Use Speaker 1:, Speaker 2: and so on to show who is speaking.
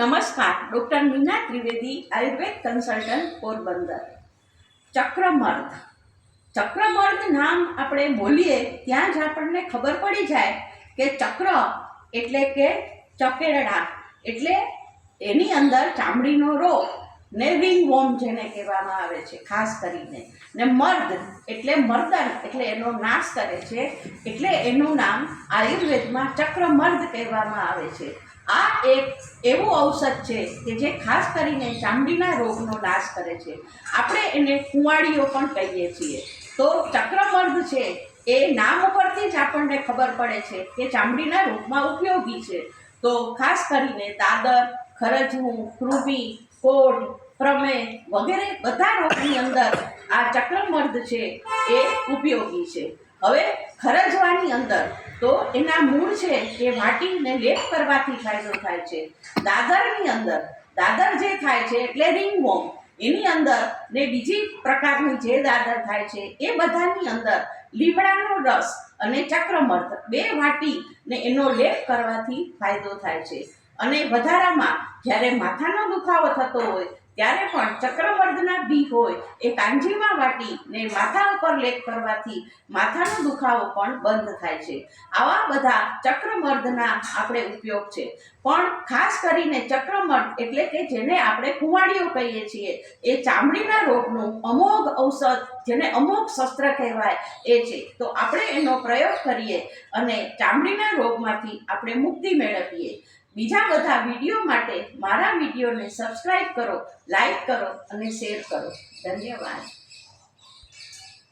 Speaker 1: નમસ્કાર, doctor Meena Trivedi, Ayurveda consultant, Porbandar. ચક્રમર્દ. ચક્રમર્દ નામ આપણે બોલીએ ત્યાં જ આપણને ખબર પડી જાય કે ચક્ર એટલે કે ચકેરડા એટલે એની અંદર ચામડીનો રોગ. ને વોમ જેને કહેવામાં આવે છે, ખાસ કરીને. ને મર્દ એટલે મર્દન, એટલે એનો નાશ કરે છે. એટલે એનું નામ આયુર્વેદમાં ચક્રમર્દ કહેવામાં આવે છે. આ એક એવું ઔષધ છે કે જે ખાસ કરીને ચામડીના રોગનો નાશ કરે છે. આપણે એને કુંવાળીઓ પણ કહીએ છીએ. તો ચક્રમર્દ છે, એ નામ ઉપરથી જ આપણને ખબર પડે છે કે ચામડીના રોગમાં ઉપયોગી છે. તો ખાસ કરીને દાદર, ખરજવું કૃમિ કોઢ પ્રમેય વગેરે બધા રોગની અંદર આ ચક્રમર્દ છે એ ઉપયોગી છે. હવે ખરજવાની અંદર તો એના મૂળ છે એ વાટીને લેપ કરવાથી ફાયદો થાય છે. દાદરની અંદર, દાદર જે થાય છે એટલે રિંગવોમ એની અંદર ને બીજી પ્રકારની જે દાદર થાય છે એ બધાની અંદર લીમડાનો રસ અને ચક્રમર્દ બે વાટી ને એનો લેપ કરવાથી ફાયદો થાય છે. અને વધારામાં જ્યારે માથાનો દુખાવો થતો હોય ત્યારે પણ ચક્રવર્ધના બી હોય એ કાંજીમાં વાટી ને માથા ઉપર લેપ કરવાથી માથાનો દુખાવો પણ બંધ થાય છે. આવા બધા ચક્રમર્દના આપણે ઉપયોગ છે. પણ ખાસ કરીને ચક્રમર્દ એટલે કે જેને આપણે કુંવાડીઓ કહીએ છીએ, એ ચામડીના રોગનું અમોઘ ઔષધ જેને અમુક શસ્ત્ર કહેવાય એ છે. તો આપણે એનો પ્રયોગ કરીએ અને ચામડીના રોગમાંથી આપણે મુક્તિ મેળવીએ. બીજા બધા વીડિયો માટે મારા વિડીયોને સબસ્ક્રાઈબ કરો લાઈક કરો અને શેર કરો. ધન્યવાદ.